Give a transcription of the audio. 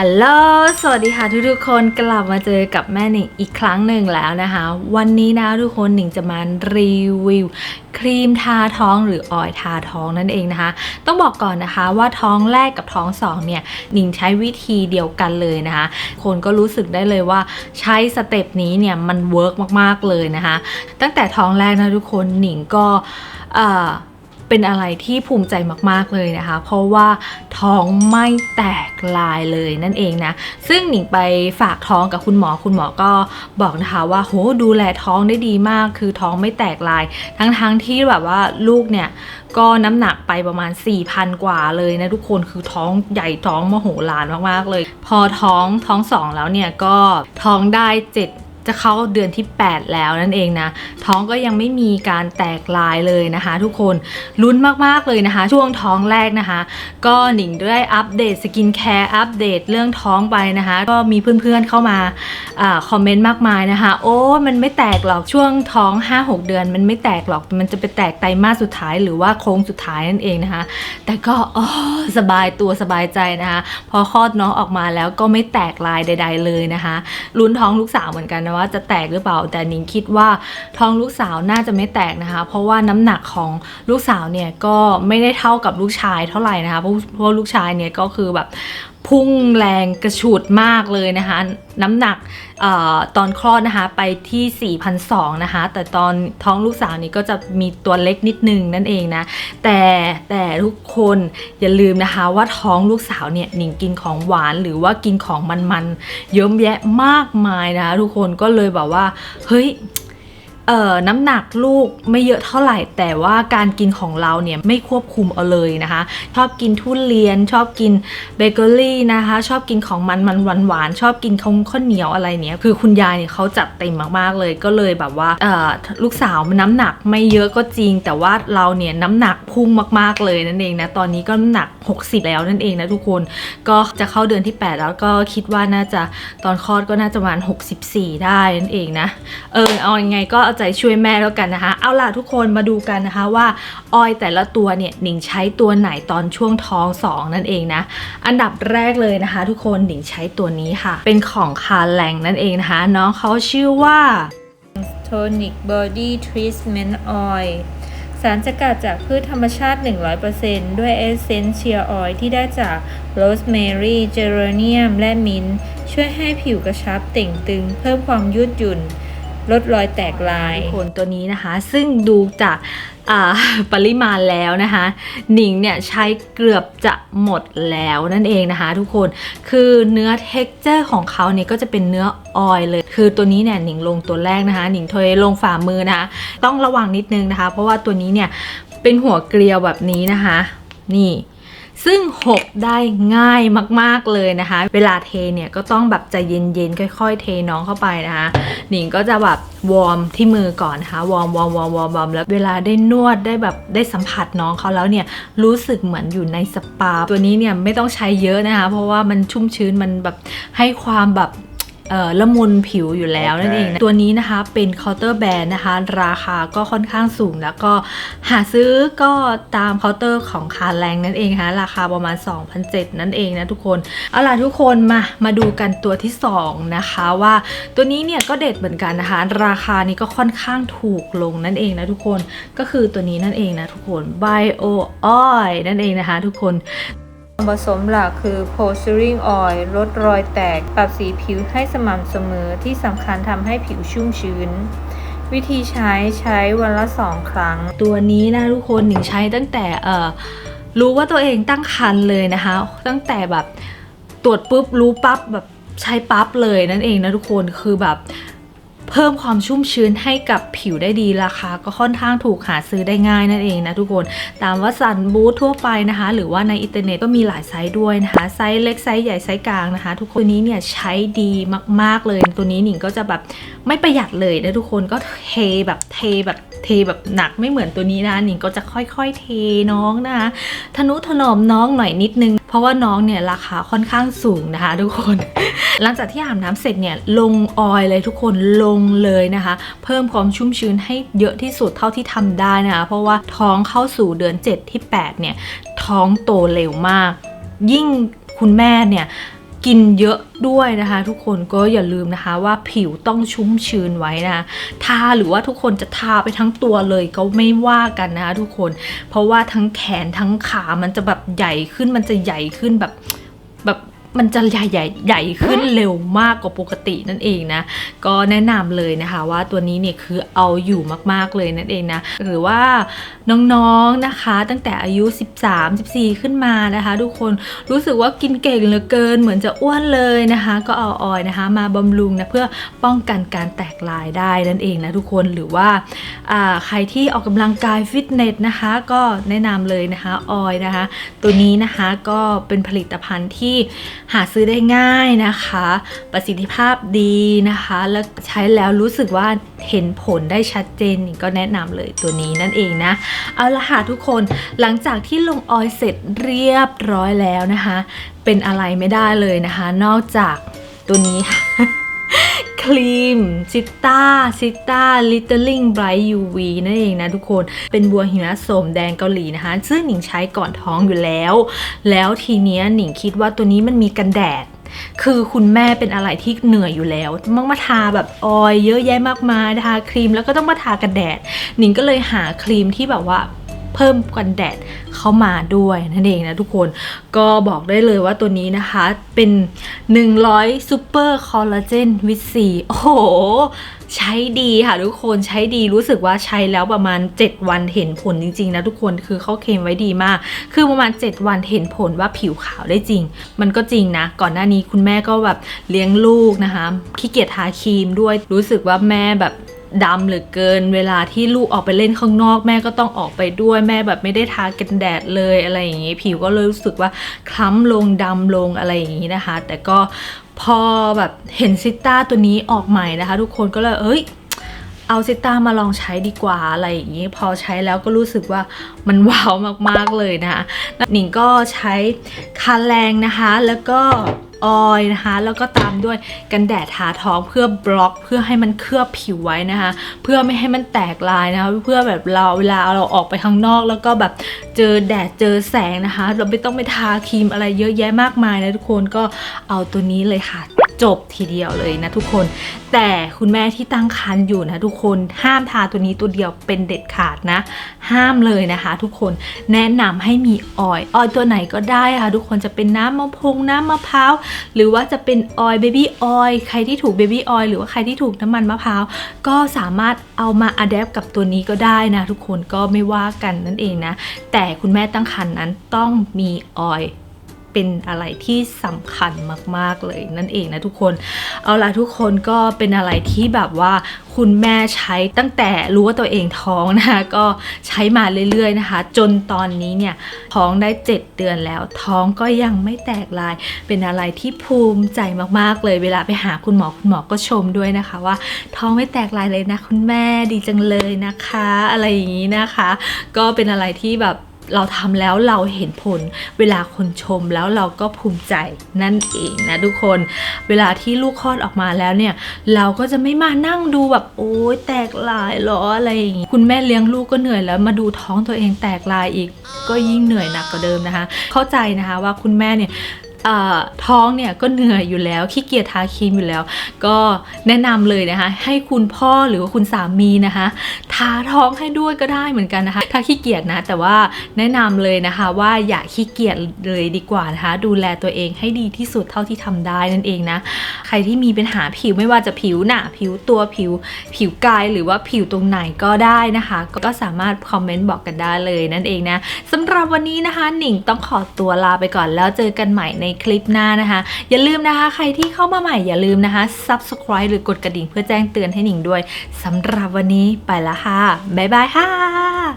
ฮัลโหล สวัสดีค่ะทุกๆคนกลับมาเจอกับแม่หนิงอีกครั้งหนึ่งแล้วนะคะ วันนี้นะทุกคนหนิงจะมารีวิวครีมทาท้องหรือออยทาท้องนั่นเองนะคะ ต้องบอกก่อนนะคะว่าท้องแรกกับท้องสองเนี่ยหนิงใช้วิธีเดียวกันเลยนะคะ คนก็รู้สึกได้เลยว่าใช้สเต็ปนี้เนี่ยมันเวิร์กมากๆเลยนะคะ ตั้งแต่ท้องแรกนะทุกคนหนิงก็เอ่อ เป็นอะไรที่ภูมิใจมากๆเลยนะคะ เพราะว่าท้องไม่แตกลายเลยนั่นเองนะ ซึ่งหนิงไปฝากท้องกับคุณหมอคุณหมอก็บอกนะคะว่าโหดูแลท้องได้ดีมาก คือท้องไม่แตกลาย ทั้งๆที่แบบว่าลูกเนี่ยก็น้ำหนักไปประมาณ 4,000 กว่าเลยนะทุกคนคือท้องใหญ่ท้องมโหฬารมากๆเลย พอท้องท้องสองแล้วเนี่ยก็ท้องได้เจะเข้าเดือนที่ 8 แล้วนั่นเองนะ ท้องก็ยังไม่มีการแตกลายเลยนะคะ ทุกคนลุ้นมากๆเลยนะคะ ช่วงท้องแรกนะคะ ก็หนิงได้อัปเดตสกินแคร์อัปเดตเรื่องท้องไปนะคะ ก็มีเพื่อนๆเข้ามาอคอมเมนต์มากมายนะคะ โอ้มันไม่แตกหรอกช่วงท้อง 5-6 เดือน มันไม่แตกหรอกมันจะไปแตกไตรมาสสุดท้ายหรือว่าโค้งสุดท้ายนั่นเองนะคะ แต่ก็อ๋อสบายตัวสบายใจนะคะ พอคลอดน้องออกมาแล้วก็ไม่แตกลายใด ๆ เลยนะคะลุ้นท้องลูกสาวเหมือนกันนะว่าจะแตกหรือเปล่า แต่นิงคิดว่าท้องลูกสาวน่าจะไม่แตกนะคะ เพราะว่าน้ำหนักของลูกสาวเนี่ยก็ไม่ได้เท่ากับลูกชายเท่าไหร่นะคะเพราะเพราะลูกชายเนี่ยก็คือแบบพุ่งแรงกระฉูดมากเลยนะคะ น้ำหนักออตอนคลอดนะคะไปที่4,200นะคะ แต่ตอนท้องลูกสาวนี่ก็จะมีตัวเล็กนิดนึงนั่นเองนะ แต่แต่ทุกคนอย่าลืมนะคะว่าท้องลูกสาวเนี่ยหนิงกินของหวานหรือว่ากินของมันๆเยิ้มแยะมากมายนะคะทุกคนก็เลยแบบว่า เฮ้ย อ่อน้ำหนักลูกไม่เยอะเท่าไหร่ แต่ว่าการกินของเราเนี่ยไม่ควบคุมเอาเลยนะคะ ชอบกินทุเรียน ชอบกินเบเกอรี่นะคะ ชอบกินของมันมันหวานหวานชอบกินข้าวข้าวเหนียวอะไรเนี่ยคือคุณยายเนี่ยเขาจัดเต็มมากๆเลยก็เลยแบบว่าเอ่อลูกสาวมันน้ำหนักไม่เยอะก็จริง แต่ว่าเราเนี่ยน้ำหนักพุ่งมากๆเลยนั่นเองนะตอนนี้ก็น้ำหนัก 60 แล้วนั่นเองนะทุกคนก็จะเข้าเดือนที่ 8 แล้วก็คิดว่าน่าจะตอนคลอดก็น่าจะประมาณ 64 ได้นั่นเองนะเออเอายังไงก็เอาใจช่วยแม่แล้วกันนะคะ เอาล่ะทุกคนมาดูกันนะคะว่าออยแต่ละตัวเนี่ยหนิงใช้ตัวไหนตอนช่วงท้อง2นั่นเองนะ อันดับแรกเลยนะคะ ทุกคนหนิงใช้ตัวนี้ค่ะ เป็นของคาแลงนั่นเองนะคะน้องเขาชื่อว่า Tonic Body Treatment Oil สารสกัดจากพืชธรรมชาติ 100%ด้วย Essential Oil ที่ได้จาก Rosemary Geranium และมิ้น ช่วยให้ผิวกระชับเต่งตึง เพิ่มความยืดหยุ่น ลดรอยแตกลายทุกคนตัวนี้นะคะ ซึ่งดูจากปริมาณแล้วนะคะหนิงเนี่ยใช้เกือบจะหมดแล้วนั่นเองนะคะ ทุกคนคือเนื้อเท็กเจอร์ของเขาเนี่ยก็จะเป็นเนื้อออยเลย คือตัวนี้เนี่ยหนิงลงตัวแรกนะคะหนิงเทลงฝ่ามือนะคะ ต้องระวังนิดนึงนะคะ เพราะว่าตัวนี้เนี่ยเป็นหัวเกลียวแบบนี้นะคะ นี่ ซึ่งหกได้ง่ายมากๆเลยนะคะ เวลาเทเนี่ยก็ต้องแบบใจเย็นๆค่อยๆ เทน้องเข้าไปนะคะหนิงก็จะแบบวอร์มที่มือก่อนนะคะวอร์มวอร์มวอร์มวอร์มวอร์มแล้วเวลาได้นวดได้แบบได้สัมผัสน้องเขาแล้วเนี่ยรู้สึกเหมือนอยู่ในสปา ตัวนี้เนี่ยไม่ต้องใช้เยอะนะคะ เพราะว่ามันชุ่มชื้นมันแบบให้ความแบบ ละมุนผิวอยู่แล้วนั่นเองนะตัวนี้นะคะเป็นเคาน์เตอร์แบรนด์นะคะ ราคาก็ค่อนข้างสูงแล้วก็หาซื้อก็ตามเคาน์เตอร์ของคาแรงนั่นเองนะคะราคาประมาณ 2,007นั่นเองนะทุกคน เอาล่ะทุกคนมามาดูกันตัวที่ 2 นะคะว่าตัวนี้เนี่ยก็เด็ดเหมือนกันนะคะ ราคานี้ก็ค่อนข้างถูกลงนั่นเองนะทุกคนก็คือตัวนี้นั่นเองนะทุกคน Bio Oil นั่นเองนะคะทุกคน ส่วนผสมหลักคือ Posturing Oil ลดรอยแตก ปรับสีผิวให้สม่ำเสมอที่สำคัญทำให้ผิวชุ่มชื้น วิธีใช้ใช้วันละ 2 ครั้ง ตัวนี้นะทุกคนหนิงใช้ตั้งแต่เอ่อรู้ว่าตัวเองตั้งครรภ์เลยนะคะ ตั้งแต่แบบตรวจปุ๊บรู้ปั๊บแบบใช้ปั๊บเลยนั่นเองนะทุกคนคือแบบ เพิ่มความชุ่มชื้นให้กับผิวได้ดีราคาก็ค่อนข้างถูกหาซื้อได้ง่ายนั่นเองนะทุกคน ตามวัสันบูธทั่วไปนะคะ หรือว่าในอินเทอร์เน็ตก็มีหลายไซส์ด้วยนะคะไซส์เล็กไซส์ใหญ่ไซส์กลางนะคะ ทุกคนตัวนี้เนี่ยใช้ดีมากๆเลย ตัวนี้หนิงก็จะแบบไม่ประหยัดเลยนะทุกคนก็เทแบบเทแบบเทแบบหนักไม่เหมือนตัวนี้นะหนิงก็จะค่อยๆเทน้องนะคะทนุถนอมน้องหน่อยนิดนึง เพราะว่าน้องเนี่ยราคาค่อนข้างสูงนะคะ ทุกคน หลังจากที่อาบน้ำเสร็จเนี่ยลงออยเลยทุกคนลงเลยนะคะ เพิ่มความชุ่มชื้นให้เยอะที่สุดเท่าที่ทำได้นะคะ เพราะว่าท้องเข้าสู่เดือน 7 ที่ 8 เนี่ย ท้องโตเร็วมาก ยิ่งคุณแม่เนี่ยกินเยอะด้วยนะคะ ทุกคนก็อย่าลืมนะคะว่าผิวต้องชุ่มชื้นไว้นะคะทาหรือว่าทุกคนจะทาไปทั้งตัวเลยก็ไม่ว่ากันนะคะทุกคน เพราะว่าทั้งแขนทั้งขามันจะแบบใหญ่ขึ้นมันจะใหญ่ขึ้นแบบแบบ มันจะใหญ่ใหญ่ใหญ่ขึ้นเร็วมากกว่าปกตินั่นเองนะ ก็แนะนำเลยนะคะว่าตัวนี้เนี่ยคือเอาอยู่มากๆเลยนั่นเองนะ หรือว่าน้องๆนะคะตั้งแต่อายุ 13 14 ขึ้นมานะคะ ทุกคนรู้สึกว่ากินเก่งเหลือเกิน เหมือนจะอ้วนเลยนะคะ ก็เอาออยนะคะ มาบำรุงนะเพื่อป้องกันการแตกลายได้นั่นเองนะทุกคนหรือว่าอ่าใครที่ออกกำลังกายฟิตเนสนะคะ ก็แนะนำเลยนะคะออยนะคะ ตัวนี้นะคะก็เป็นผลิตภัณฑ์ที่ หาซื้อได้ง่ายนะคะ ประสิทธิภาพดีนะคะ แล้วใช้แล้วรู้สึกว่าเห็นผลได้ชัดเจนก็แนะนำเลยตัวนี้นั่นเองนะ เอาละค่ะทุกคนหลังจากที่ลงออยเสร็จเรียบร้อยแล้วนะคะ เป็นอะไรไม่ได้เลยนะคะ นอกจากตัวนี้ค่ะ ครีมซิต้าซิต้าลิตเตอร์ลิงไบรท์ยูวีนั่นเองนะทุกคนเป็นบัวหิมะโสมแดงเกาหลีนะคะ ซึ่งหนิงใช้ก่อนท้องอยู่แล้ว แล้วทีเนี้ยหนิงคิดว่าตัวนี้มันมีกันแดดคือคุณแม่เป็นอะไรที่เหนื่อยอยู่แล้วต้องมาทาแบบออยเยอะแยะมากมายทาครีมแล้วก็ต้องมาทากันแดดหนิงก็เลยหาครีมที่แบบว่า เพิ่มกันแดดเข้ามาด้วยนั่นเองนะทุกคนก็บอกได้เลยว่าตัวนี้นะคะเป็น 100ซูเปอร์คอลลาเจนวิตซีโอ้โห ใช้ดีค่ะทุกคนใช้ดีรู้สึกว่าใช้แล้วประมาณ 7 วันเห็นผลจริงๆนะทุกคนคือเขาเคลมไว้ดีมาก คือประมาณ 7 วันเห็นผลว่าผิวขาวได้จริง มันก็จริงนะ ก่อนหน้านี้คุณแม่ก็แบบเลี้ยงลูกนะคะขี้เกียจทาครีมด้วยรู้สึกว่าแม่แบบ ดำเหลือเกิน เวลาที่ลูกออกไปเล่นข้างนอก แม่ก็ต้องออกไปด้วยแม่แบบไม่ได้ทากันแดดเลยอะไรอย่างนี้ผิวก็เลยรู้สึกว่าคล้ำลงดำลงอะไรอย่างนี้นะคะ แต่ก็พอแบบเห็นซิต้าตัวนี้ออกใหม่นะคะ ทุกคนก็เลยเอ้ย เอาซิต้ามาลองใช้ดีกว่าอะไรอย่างนี้ พอใช้แล้วก็รู้สึกว่ามันว้าวมากๆเลยนะคะหนิงก็ใช้คาแรงนะคะ แล้วก็ออยนะคะ แล้วก็ตามด้วยกันแดดทาท้องเพื่อบล็อกเพื่อให้มันเคลือบผิวไว้นะคะ เพื่อไม่ให้มันแตกลายนะคะ เพื่อแบบเราเวลาเราออกไปข้างนอก แล้วก็แบบเจอแดดเจอแสงนะคะ เราไม่ต้องไปทาครีมอะไรเยอะแยะมากมายนะทุกคนก็เอาตัวนี้เลยค่ะ จบทีเดียวเลยนะทุกคน แต่คุณแม่ที่ตั้งครรภ์อยู่นะทุกคนห้ามทาตัวนี้ตัวเดียวเป็นเด็ดขาดนะ ห้ามเลยนะคะ ทุกคนแนะนำให้มีออยล์ออยล์ตัวไหนก็ได้ค่ะ ทุกคนจะเป็นน้ำมะพร้าวน้ำมะพร้าวหรือว่าจะเป็นออยล์เบบี้ออยล์ใครที่ถูกเบบี้ออยล์หรือว่าใครที่ถูกน้ำมันมะพร้าวก็สามารถเอามาอัดแอปกับตัวนี้ก็ได้นะ ทุกคนก็ไม่ว่ากันนั่นเองนะแต่คุณแม่ตั้งครรภ์นั้นต้องมีออยล์ เป็นอะไรที่สำคัญมาก ๆ เลยนั่นเองนะทุกคน เอาล่ะทุกคนก็เป็นอะไรที่แบบว่าคุณแม่ใช้ตั้งแต่รู้ว่าตัวเองท้องนะคะก็ใช้มาเรื่อย ๆ นะคะ จนตอนนี้เนี่ยท้องได้ 7 เดือนแล้ว ท้องก็ยังไม่แตกลาย เป็นอะไรที่ภูมิใจมากๆเลย เวลาไปหาคุณหมอคุณหมอก็ชมด้วยนะคะ ว่าท้องไม่แตกลายเลยนะ คุณแม่ดีจังเลยนะคะ อะไรอย่างนี้นะคะ ก็เป็นอะไรที่แบบ เราทำแล้วเราเห็นผล เวลาคนชมแล้วเราก็ภูมิใจนั่นเองนะทุกคน เวลาที่ลูกคลอดออกมาแล้วเนี่ย เราก็จะไม่มานั่งดูแบบโอ้ยแตกลายหรออะไรอย่างงี้คุณแม่เลี้ยงลูกก็เหนื่อยแล้วมาดูท้องตัวเองแตกลายอีก ก็ยิ่งเหนื่อยหนักกว่าเดิมนะคะ เข้าใจนะคะว่าคุณแม่เนี่ย ท้องเนี่ยก็เหนื่อยอยู่แล้วขี้เกียจทาครีมอยู่แล้ว ก็แนะนำเลยนะคะ ให้คุณพ่อหรือว่าคุณสามีนะคะ ทาท้องให้ด้วยก็ได้เหมือนกันนะคะ ถ้าขี้เกียจนะ แต่ว่าแนะนำเลยนะคะว่าอย่าขี้เกียจเลยดีกว่านะคะ ดูแลตัวเองให้ดีที่สุดเท่าที่ทำได้นั่นเองนะ ใครที่มีปัญหาผิวไม่ว่าจะผิวหน้าผิวตัวผิว ผิวกายหรือว่าผิวตรงไหนก็ได้นะคะ ก็สามารถคอมเมนต์บอกกันได้เลยนั่นเองนะสำหรับวันนี้นะคะหนิงต้องขอตัวลาไปก่อนแล้วเจอกันใหม่ในคลิปหน้านะคะ อย่าลืมนะคะ ใครที่เข้ามาใหม่อย่าลืมนะคะ subscribe หรือกดกระดิ่งเพื่อแจ้งเตือนให้หนิงด้วยสำหรับวันนี้ไปละค่ะ บ๊ายบายค่ะ